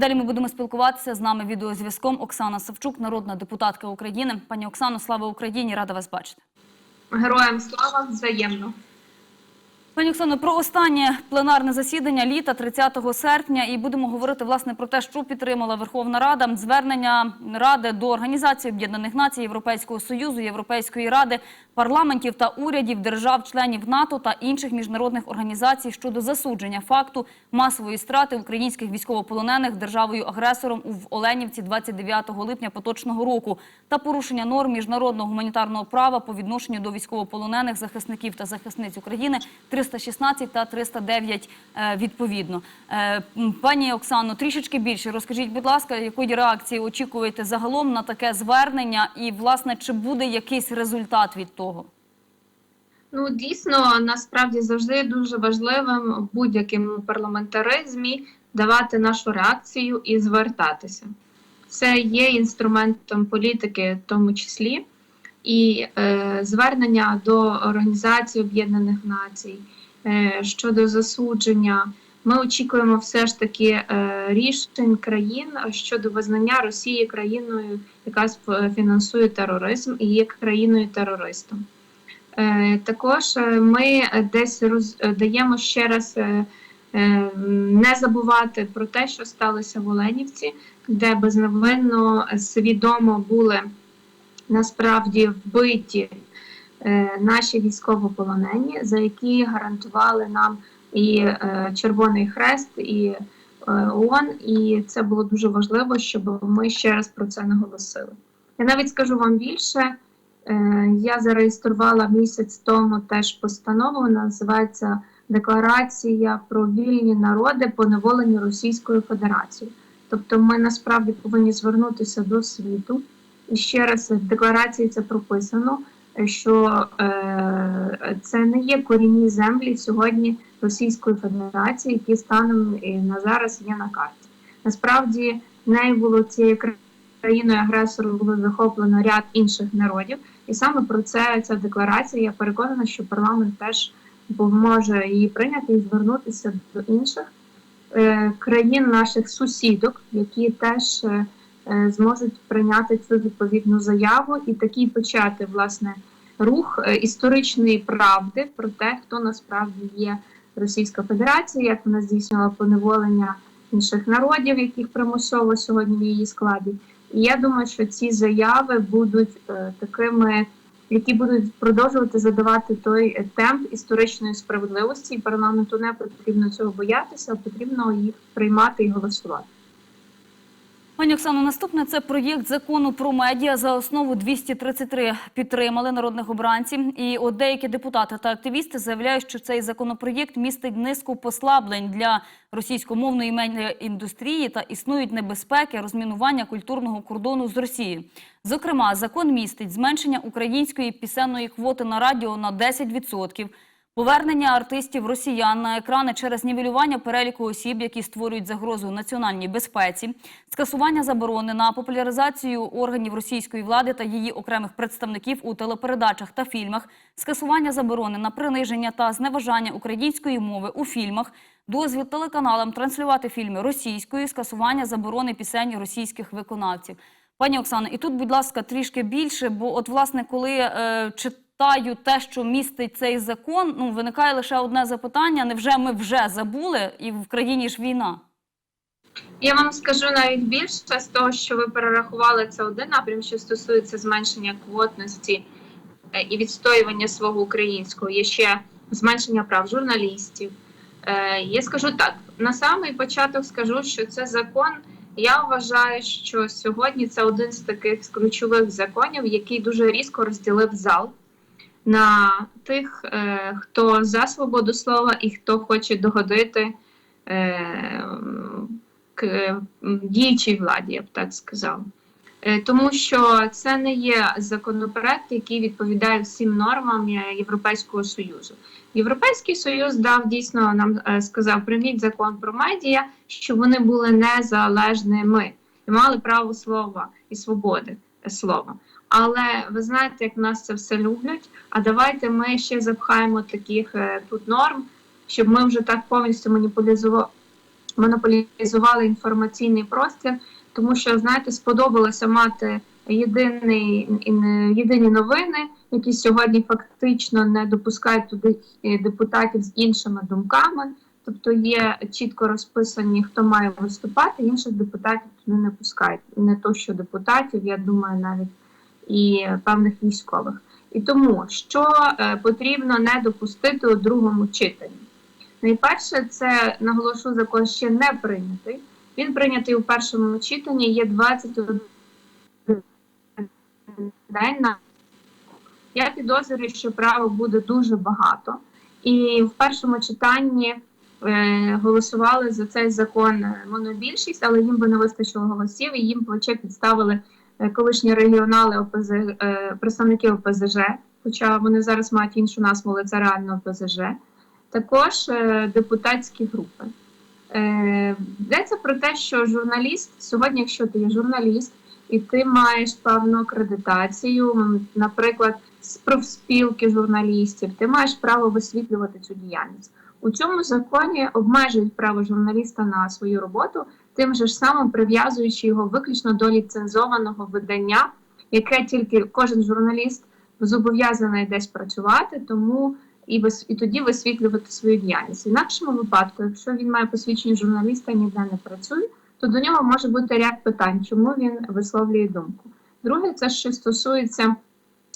Далі ми будемо спілкуватися з нами відеозв'язком Оксана Савчук, народна депутатка України. Пані Оксано, слава Україні! Рада вас бачити. Героям слава взаємно. Пані Оксано, про останнє пленарне засідання літа 30 серпня, і будемо говорити власне про те, що підтримала Верховна Рада. Звернення Ради до Організації Об'єднаних Націй, Європейського Союзу, Європейської ради, парламентів та урядів держав-членів НАТО та інших міжнародних організацій щодо засудження факту масової страти українських військовополонених державою-агресором в Оленівці 29 липня поточного року та порушення норм міжнародного гуманітарного права по відношенню до військовополонених захисників та захисниць України 316 та 309 е, відповідно. Е, Пані Оксано, трішечки більше розкажіть, будь ласка, якої реакції очікуєте загалом на таке звернення, і власне чи буде якийсь результат від того? Ну дійсно насправді завжди дуже важливим будь-якому парламентаризмі давати нашу реакцію і звертатися. Це є інструментом політики, в тому числі, і е, звернення до Організації Об'єднаних Націй е, щодо засудження. Ми очікуємо все ж таки е, рішень країн щодо визнання Росії країною, яка сп- фінансує тероризм і є країною терористом. Е, Також е, ми десь роз, е, даємо ще раз е, е, не забувати про те, що сталося в Оленівці, де безневинно е, свідомо були насправді вбиті е, наші військовополонені, за які гарантували нам і е, Червоний Хрест, і е, ООН, і це було дуже важливо, щоб ми ще раз про це наголосили. Я навіть скажу вам більше. Е, Я зареєструвала місяць тому теж постанову, вона називається Декларація про вільні народи, поневолені Російською Федерацією. Тобто, ми насправді повинні звернутися до світу. І ще раз в декларації це прописано, е, що е, це не є корінні землі сьогодні Російської Федерації, які станом і на зараз є на карті. Насправді нею було цією країною агресором було захоплено ряд інших народів, і саме про це ця декларація. Я переконана, що парламент теж може її прийняти і звернутися до інших е, країн наших сусідок, які теж е, е, зможуть прийняти цю відповідну заяву і такий почати власне рух е, історичної правди про те, хто насправді є Російська Федерація, як вона здійснювала поневолення інших народів, яких примусово сьогодні в її складі. І я думаю, що ці заяви будуть е, такими, які будуть продовжувати задавати той е, темп історичної справедливості, і парламенту не потрібно цього боятися, а потрібно їх приймати і голосувати. Пані Оксано, наступне це проєкт закону про медіа. За основу 233 підтримали народних обранців. І от деякі депутати та активісти заявляють, що цей законопроєкт містить низку послаблень для російськомовної медіаіндустрії та існують небезпеки розмінування культурного кордону з Росією. Зокрема, закон містить зменшення української пісенної квоти на радіо на 10%, Повернення артистів росіян на екрани через нівелювання переліку осіб, які створюють загрозу національній безпеці, скасування заборони на популяризацію органів російської влади та її окремих представників у телепередачах та фільмах, скасування заборони на приниження та зневажання української мови у фільмах, дозвіл телеканалам транслювати фільми російською, скасування заборони пісень російських виконавців. Пані Оксано, і тут, будь ласка, трішки більше, бо от власне, коли е, читаю те, що містить цей закон, ну виникає лише одне запитання: невже ми вже забули, і в країні ж війна? Я вам скажу навіть більше з того, що ви перерахували це один напрям, що стосується зменшення квотності е, і відстоювання свого українського. Є ще зменшення прав журналістів. Е, Я скажу так: на самий початок скажу, що це закон. Я вважаю, що сьогодні це один з таких ключових законів, який дуже різко розділив зал на тих, е, хто за свободу слова і хто хоче догодити е, к е, діючій владі, я б так сказала. Е, Тому що це не є законопроект, який відповідає всім нормам Європейського Союзу. Європейський Союз дав дійсно нам сказав, прийміть закон про медіа, щоб вони були незалежними і мали право слова і свободи слова. Але ви знаєте, як нас це все люблять. А давайте ми ще запхаємо таких е, тут норм, щоб ми вже так повністю маніпулізували монополізували інформаційний простір, тому що знаєте, сподобалося мати єдиний єдині новини, які сьогодні фактично не допускають туди е, депутатів з іншими думками. Тобто є чітко розписані, хто має виступати, інших депутатів туди не пускають. Не то, що депутатів, я думаю, навіть і певних військових. І тому що е, потрібно не допустити у другому читанні. Найперше, це наголошу закон ще не прийнятий. Він прийнятий у першому читанні. Є 21 день на я підозрюю, що правок буде дуже багато. І в першому читанні голосували за цей закон е, монобільшість, але їм би не вистачило голосів, і їм плече підставили е, колишні регіонали ОПЗ, е, представники ОПЗЖ, хоча вони зараз мають іншу назву, але це реально ОПЗЖ. Також е, депутатські групи. Е, Йдеться про те, що журналіст сьогодні, якщо ти є журналіст, і ти маєш певну акредитацію, наприклад, з профспілки журналістів, ти маєш право висвітлювати цю діяльність. У цьому законі обмежують право журналіста на свою роботу, тим же ж самим прив'язуючи його виключно до ліцензованого видання, яке тільки кожен журналіст зобов'язаний десь працювати, тому і вис- і тоді висвітлювати свою діяльність. В інакшому випадку, якщо він має посвідчення журналіста і ніде не працює, то до нього може бути ряд питань, чому він висловлює думку. Друге, це що стосується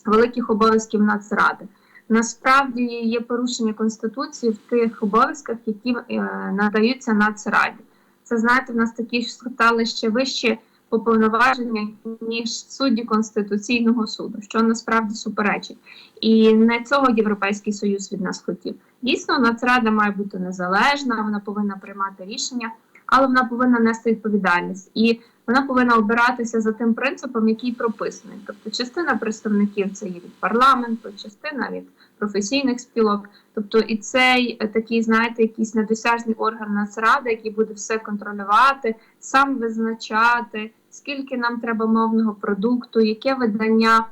великих обов'язків Нацради. Насправді є порушення конституції в тих обов'язках, які е, надаються Нацраді. Це знаєте, в нас такі ж стали ще вищі уповноваження ніж судді Конституційного суду, що насправді суперечить. І не цього Європейський Союз від нас хотів. Дійсно, Нацрада має бути незалежна, вона повинна приймати рішення, але вона повинна нести відповідальність. І вона повинна обиратися за тим принципом, який прописаний. Тобто, частина представників це є від парламенту, частина від професійних спілок. Тобто, і цей е, такий, знаєте, якийсь недосяжний орган Нацради, який буде все контролювати, сам визначати, скільки нам треба мовного продукту, яке видання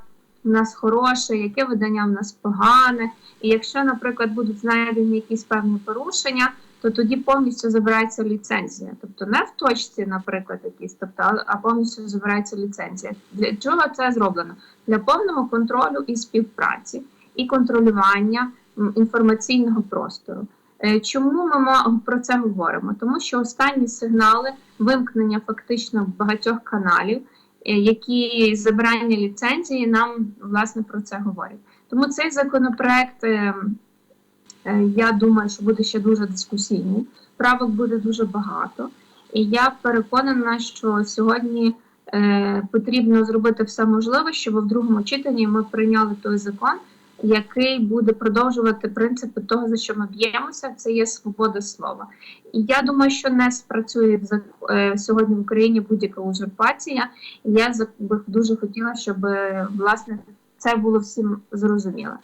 в нас хороше, яке видання в нас погане. І якщо, наприклад, будуть знайдені якісь певні порушення, то тоді повністю забирається ліцензія. Тобто не в точці, наприклад, якісь, тобто, а- повністю забирається ліцензія. Для чого це зроблено? Для повного контролю і співпраці, і контролювання інформаційного простору. Е, Чому ми про це говоримо? Тому що останні сигнали вимкнення фактично багатьох каналів, е, які забирання ліцензії, нам власне про це говорять. Тому цей законопроект. Е, Я думаю, що буде ще дуже дискусійний. Правок буде дуже багато. І я переконана, що сьогодні е, потрібно зробити все можливе, щоб в другому читанні ми прийняли той закон, який буде продовжувати принципи того, за що ми б'ємося. Це є свобода слова. І я думаю, що не спрацює е, сьогодні в Україні будь-яка узурпація. Я би дуже хотіла, щоб е, власне це було всім зрозуміло.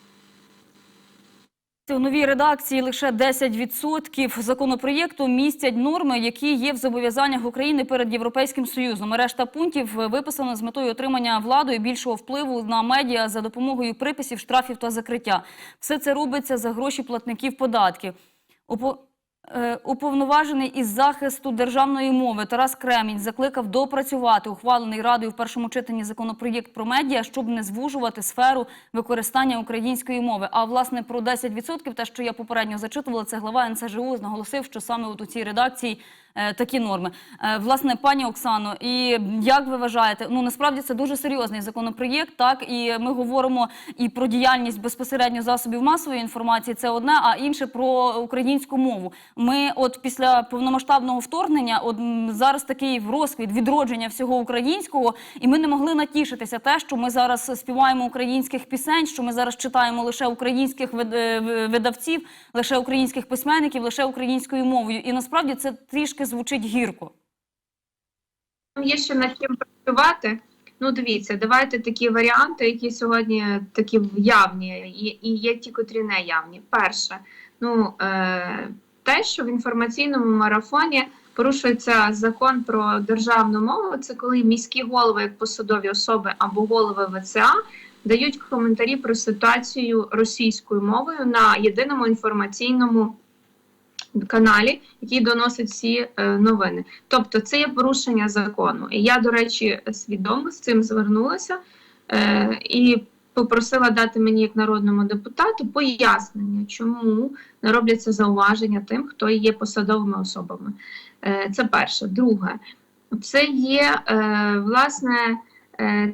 У новій редакції лише 10% законопроєкту містять норми, які є в зобов'язаннях України перед Європейським Союзом. Решта пунктів виписано з метою отримання владою більшого впливу на медіа за допомогою приписів, штрафів та закриття. Все це робиться за гроші платників податків. Е, Уповноважений із захисту державної мови Тарас Кремінь закликав допрацювати ухвалений радою в першому читанні законопроєкт про медіа, щоб не звужувати сферу використання української мови. А власне про 10%, те, що я попередньо зачитувала, це глава НСЖУ наголосив, що саме от у цій редакції такі норми. Е, власне, пані Оксано, і як ви вважаєте, ну насправді це дуже серйозний законопроєкт, так і ми говоримо і про діяльність безпосередньо засобів масової інформації, це одне, а інше про українську мову. Ми, от після повномасштабного вторгнення, от зараз такий розквіт відродження всього українського, і ми не могли натішитися те, що ми зараз співаємо українських пісень, що ми зараз читаємо лише українських е, видавців, лише українських письменників, лише українською мовою. І насправді це трішки звучить гірко. Є ще над чим працювати. Ну, дивіться, давайте такі варіанти, які сьогодні такі явні, і, є ті, котрі не явні. Перше, ну е, те, що в інформаційному марафоні порушується закон про державну мову, це коли міські голови, як посадові особи або голови ВЦА, дають коментарі про ситуацію російською мовою на єдиному інформаційному каналі, який доносить всі е, новини. Тобто це є порушення закону. І я, до речі, свідомо з цим звернулася е, і попросила дати мені як народному депутату пояснення, чому не робляться зауваження тим, хто є посадовими особами. Е, це перше. Друге, це є власне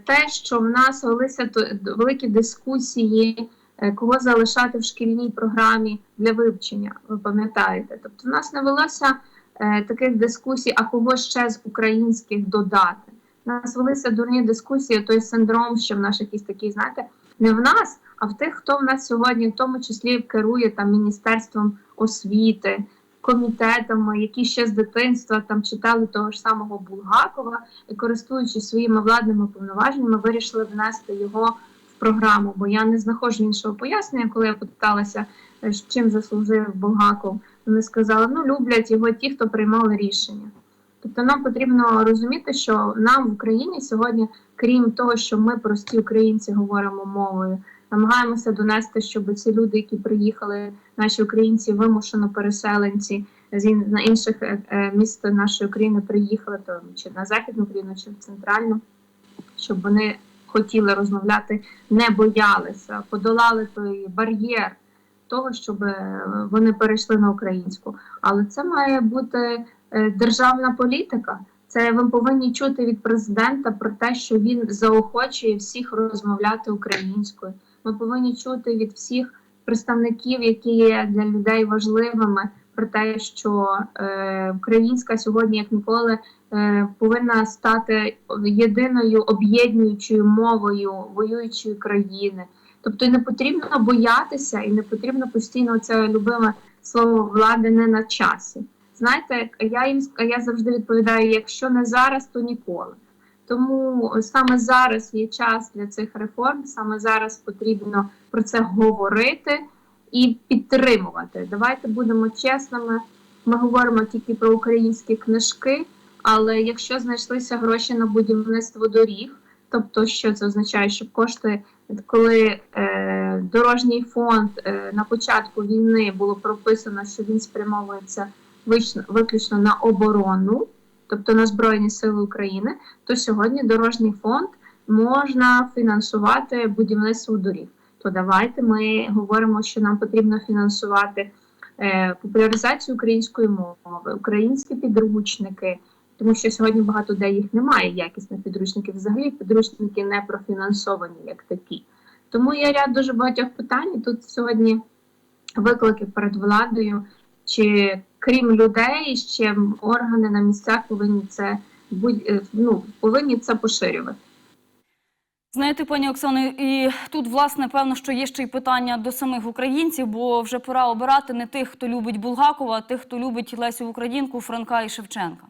те, що в нас велися великі дискусії, кого залишати в шкільній програмі для вивчення. Ви пам'ятаєте? Тобто, в нас не велося е, таких дискусій, а кого ще з українських додати. У нас велися дурні дискусії, той синдром, що в нас якийсь такий, знаєте, не в нас, а в тих, хто в нас сьогодні, в тому числі керує там міністерством освіти, комітетами, які ще з дитинства там читали того ж самого Булгакова і користуючись своїми владними повноваженнями, вирішили внести його програму. Бо я не знаходжу іншого пояснення, коли я питалася, е, чим заслужив Булгаков. Вони сказали, ну люблять його ті, хто приймали рішення. Тобто нам потрібно розуміти, що нам в Україні сьогодні, крім того, що ми прості українці говоримо мовою, намагаємося донести, щоб ці люди, які приїхали, наші українці, вимушено переселенці з інших е, е, міст нашої України приїхали, то чи на західну Україну, чи в центральну, щоб вони хотіли розмовляти, не боялися, подолали той бар'єр того, щоб е, вони перейшли на українську. Але це має бути е, державна політика. Це ви повинні чути від президента про те, що він заохочує всіх розмовляти українською. Ми повинні чути від всіх представників, які є для людей важливими, про те, що е, українська сьогодні, як ніколи, е, повинна стати єдиною об'єднуючою мовою воюючої країни. Тобто не потрібно боятися і не потрібно постійно це любиме слово влади не на часі. Знаєте, я їм я завжди відповідаю: якщо не зараз, то ніколи. Тому саме зараз є час для цих реформ, саме зараз потрібно про це говорити і підтримувати. Давайте будемо чесними. Ми говоримо тільки про українські книжки, але якщо знайшлися гроші на будівництво доріг, тобто що це означає, що кошти, коли е, дорожній фонд е, на початку війни було прописано, що він спрямовується вично- виключно на оборону, тобто на Збройні Сили України, то сьогодні дорожній фонд можна фінансувати будівництво доріг. То давайте ми говоримо, що нам потрібно фінансувати е, популяризацію української мови, українські підручники, тому що сьогодні багато де їх немає якісних підручників. Взагалі підручники не профінансовані як такі. Тому є ряд дуже багатьох питань. Тут сьогодні виклики перед владою, чи крім людей, ще органи на місцях повинні це будь е, ну, повинні це поширювати. Знаєте, пані Оксано, і тут, власне, певно, що є ще й питання до самих українців, бо вже пора обирати не тих, хто любить Булгакова, а тих, хто любить Лесю Українку, Франка і Шевченка.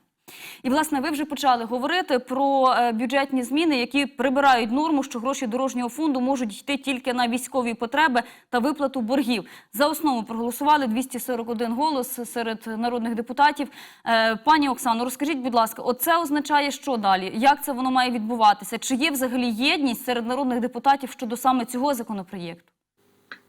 І, власне, ви вже почали говорити про е, бюджетні зміни, які прибирають норму, що гроші дорожнього фонду можуть йти тільки на військові потреби та виплату боргів. За основу проголосували 241 голос серед народних депутатів. Е, Пані Оксано, розкажіть, будь ласка, оце означає, що далі? Як це воно має відбуватися? Чи є взагалі єдність серед народних депутатів щодо саме цього законопроєкту?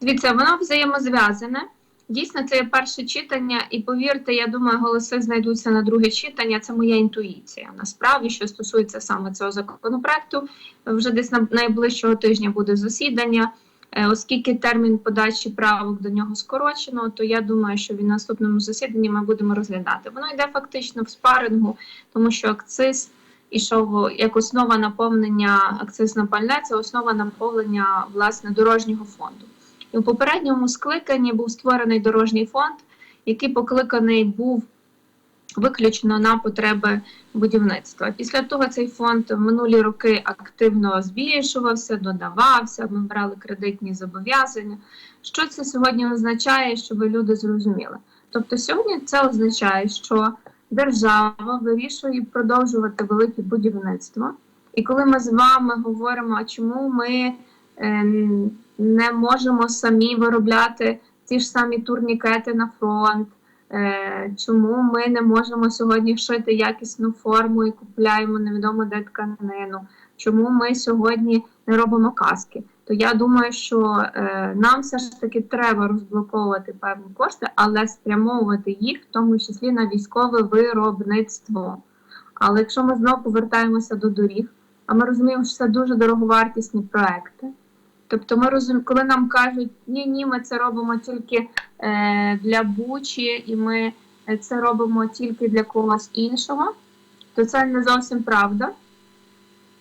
Дивіться, воно взаємозв'язане. Дійсно, це перше читання, і повірте, я думаю, голоси знайдуться на друге читання. Це моя інтуїція. Насправді, що стосується саме цього законопроекту, вже десь на найближчого тижня буде засідання. Е, Оскільки термін подачі правок до нього скорочено, то я думаю, що в наступному засіданні ми будемо розглядати. Воно йде фактично в спарингу, тому що акциз ішов як основа наповнення акциз на пальне, це основа наповнення власне дорожнього фонду. І у попередньому скликанні був створений дорожній фонд, який покликаний був виключно на потреби будівництва. Після того цей фонд в минулі роки активно збільшувався, додавався, ми брали кредитні зобов'язання. Що це сьогодні означає, щоб люди зрозуміли? Тобто, сьогодні це означає, що держава вирішує продовжувати велике будівництво. І коли ми з вами говоримо, чому ми не можемо самі виробляти ті ж самі турнікети на фронт, е, чому ми не можемо сьогодні шити якісну форму і купляємо невідомо де тканину, чому ми сьогодні не робимо каски. то я думаю, що е, нам все ж таки треба розблоковувати певні кошти, але спрямовувати їх, в тому числі на військове виробництво. Але якщо ми знову повертаємося до доріг, а ми розуміємо, що це дуже дороговартісні проекти. Тобто, ми розуміємо, коли нам кажуть, ні, ні, ми це робимо тільки е, для Бучі, і ми це робимо тільки для когось іншого, то це не зовсім правда,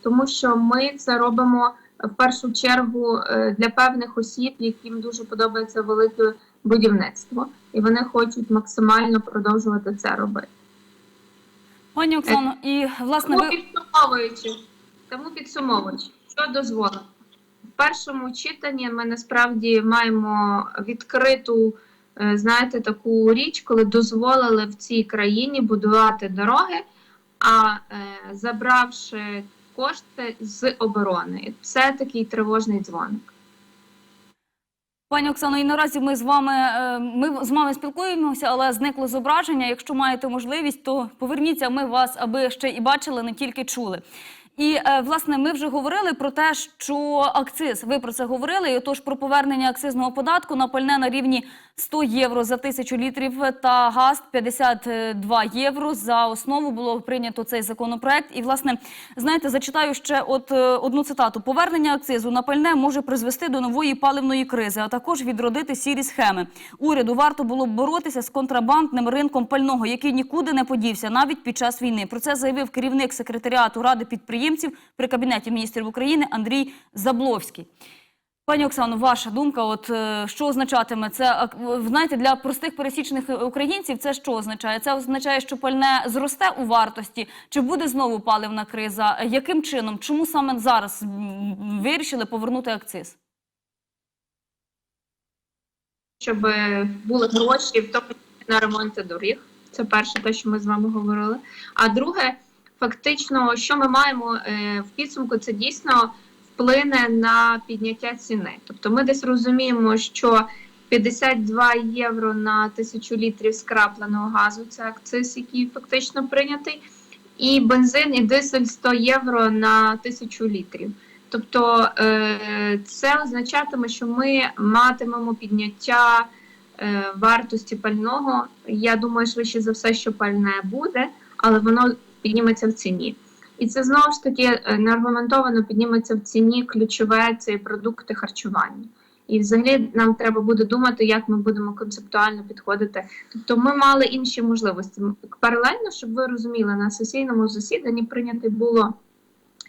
тому що ми це робимо в першу чергу е, для певних осіб, яким дуже подобається велике будівництво, і вони хочуть максимально продовжувати це робити. Пані Оксано, і власне Тому ви підсумовуючи, тому підсумовуючи, що дозволено. Першому читанні ми насправді маємо відкриту, е, знаєте, таку річ, коли дозволили в цій країні будувати дороги, а е, забравши кошти з оборони. Це такий тривожний дзвоник. Пані Оксано, і наразі ми з вами е, ми з вами спілкуємося, але зникло зображення. Якщо маєте можливість, то поверніться. Ми вас аби ще і бачили, не тільки чули. І е, власне ми вже говорили про те, що акциз. Ви про це говорили. І отож про повернення акцизного податку на пальне на рівні 100 євро за тисячу літрів та газ 52 євро. За основу було прийнято цей законопроект. І власне знаєте, зачитаю ще от е, одну цитату: повернення акцизу на пальне може призвести до нової паливної кризи, а також відродити сірі схеми. Уряду варто було б боротися з контрабандним ринком пального, який нікуди не подівся, навіть під час війни. Про це заявив керівник секретаріату ради підприємців при кабінеті міністрів України Андрій Забловський. Пані Оксано, ваша думка, от е, що означатиме це? Знаєте, для простих пересічних українців це що означає? Це означає, що пальне зросте у вартості, чи буде знову паливна криза? Яким чином? Чому саме зараз вирішили повернути акциз? щоб були гроші, в тому на ремонти доріг. Це перше, те, що ми з вами говорили. А друге, фактично, що ми маємо е, в підсумку, це дійсно вплине на підняття ціни. Тобто ми десь розуміємо, що 52 євро на тисячу літрів скрапленого газу це акциз, який фактично прийнятий, і бензин і дизель 100 євро на тисячу літрів. Тобто е, це означатиме, що ми матимемо підняття е, вартості пального. Я думаю, швидше за все, що пальне буде, але воно підніметься в ціні. І це знову ж таки е, неаргументовано підніметься в ціні ключове це продукти харчування. І взагалі нам треба буде думати, як ми будемо концептуально підходити. Тобто ми мали інші можливості. Паралельно, щоб ви розуміли, на сесійному засіданні прийнято було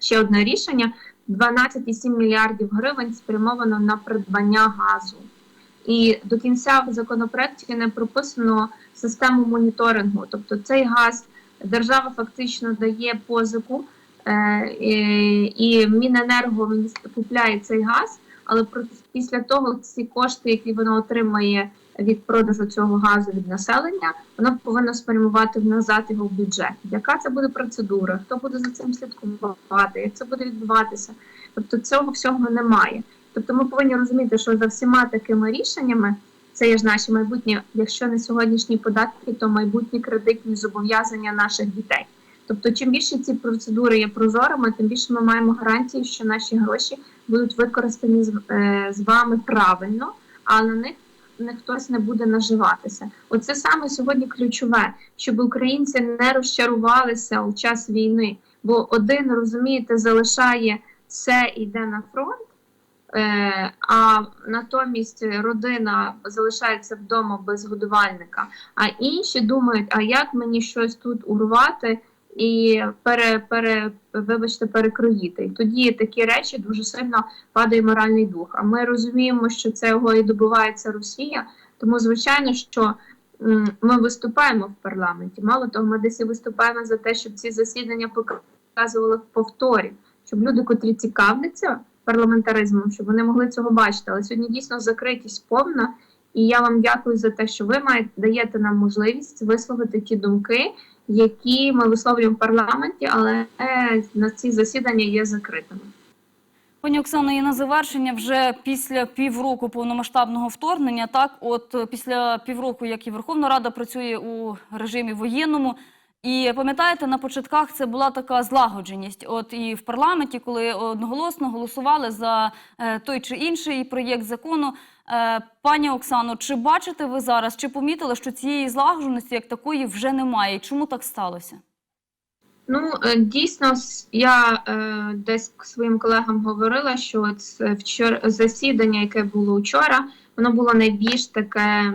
ще одне рішення: 12,7 мільярдів гривень спрямовано на придбання газу. І до кінця в законопроекті не прописано систему моніторингу. Тобто цей газ держава фактично дає позику, е, і, і Міненерго купляє цей газ, але після того ці кошти, які воно отримає від продажу цього газу від населення, воно повинно спрямувати назад його в бюджет. Яка це буде процедура? Хто буде за цим слідкувати? Як це буде відбуватися? Тобто цього всього немає. Тобто ми повинні розуміти, що за всіма такими рішеннями це є ж наші майбутні, якщо не сьогоднішні податки, то майбутні кредитні зобов'язання наших дітей. Тобто, чим більше ці процедури є прозорими, тим більше ми маємо гарантії, що наші гроші будуть використані з, е, з вами правильно, а на них не хтось не буде наживатися. Оце саме сьогодні ключове, щоб українці не розчарувалися у час війни. Бо один розумієте, залишає все йде на фронт. Е, а натомість родина залишається вдома без годувальника. А інші думають, а як мені щось тут урвати і пере, пере, вибачте, перекроїти. І тоді такі речі дуже сильно падає моральний дух. А ми розуміємо, що це його і добувається Росія. Тому, звичайно, що ми виступаємо в парламенті. Мало того, ми десь і виступаємо за те, щоб ці засідання показували в повторі, щоб люди, котрі цікавляться парламентаризмом, щоб вони могли цього бачити. Але сьогодні дійсно закритість повна. І я вам дякую за те, що ви маєте даєте нам можливість висловити ті думки, які ми висловлюємо в парламенті, але е, на ці засідання є закритими. Пані Оксано, і на завершення вже після півроку повномасштабного вторгнення, так от після півроку, як і Верховна Рада працює у режимі воєнному, І пам'ятаєте, на початках це була така злагодженість. От і в парламенті, коли одноголосно голосували за е, той чи інший проєкт закону. Е, пані Оксано, чи бачите ви зараз, чи помітили, що цієї злагодженості як такої вже немає? Чому так сталося? Ну, е, дійсно, я е, десь своїм колегам говорила, що от вчора засідання, яке було вчора, воно було найбільш таке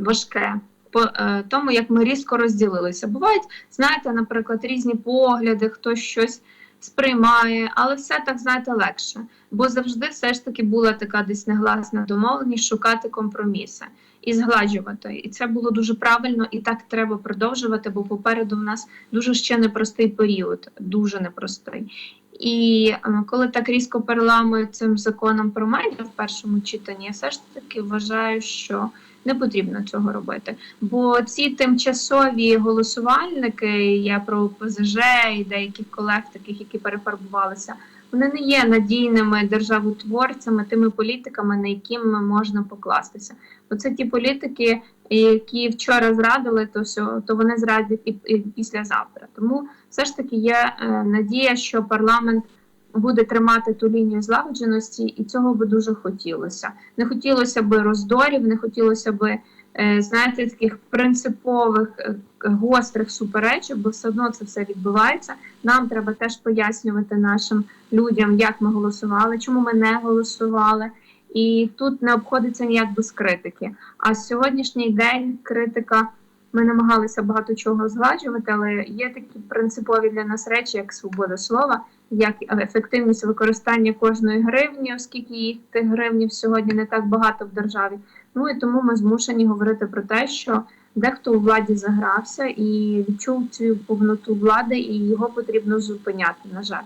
важке по е, тому, як ми різко розділилися. Бувають, знаєте, наприклад, різні погляди, хтось щось сприймає, але все так знаєте легше. Бо завжди все ж таки була така десь негласна домовленість шукати компроміси і згладжувати. І це було дуже правильно, і так треба продовжувати, бо попереду в нас дуже ще непростий період, дуже непростий. І коли так різко переламують цим законом про медіа в першому читанні, я все ж таки вважаю, що не потрібно цього робити. Бо ці тимчасові голосувальники, я про ОПЗЖ і деяких колег, таких, які перефарбувалися, вони не є надійними державотворцями, тими політиками, на які можна покластися. Бо це ті політики, які вчора зрадили, то все, то вони зрадять і, і післязавтра. Тому все ж таки є е, надія, що парламент буде тримати ту лінію злагодженості, і цього би дуже хотілося. Не хотілося би роздорів, не хотілося би. е, Знаєте, таких принципових е, гострих суперечок, бо все одно це все відбувається. Нам треба теж пояснювати нашим людям, як ми голосували, чому ми не голосували. І тут не обходиться ніяк без критики. А сьогоднішній день критика. Ми намагалися багато чого згладжувати, але є такі принципові для нас речі, як свобода слова, як ефективність використання кожної гривні, оскільки їх тих гривнів сьогодні не так багато в державі. Ну і тому ми змушені говорити про те, що дехто у владі загрався і відчув цю повноту влади, і його потрібно зупиняти. На жаль.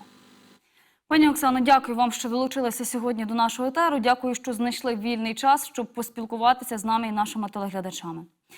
Пані Оксано, дякую вам, що долучилися сьогодні до нашого етеру. Дякую, що знайшли вільний час, щоб поспілкуватися з нами і нашими телеглядачами.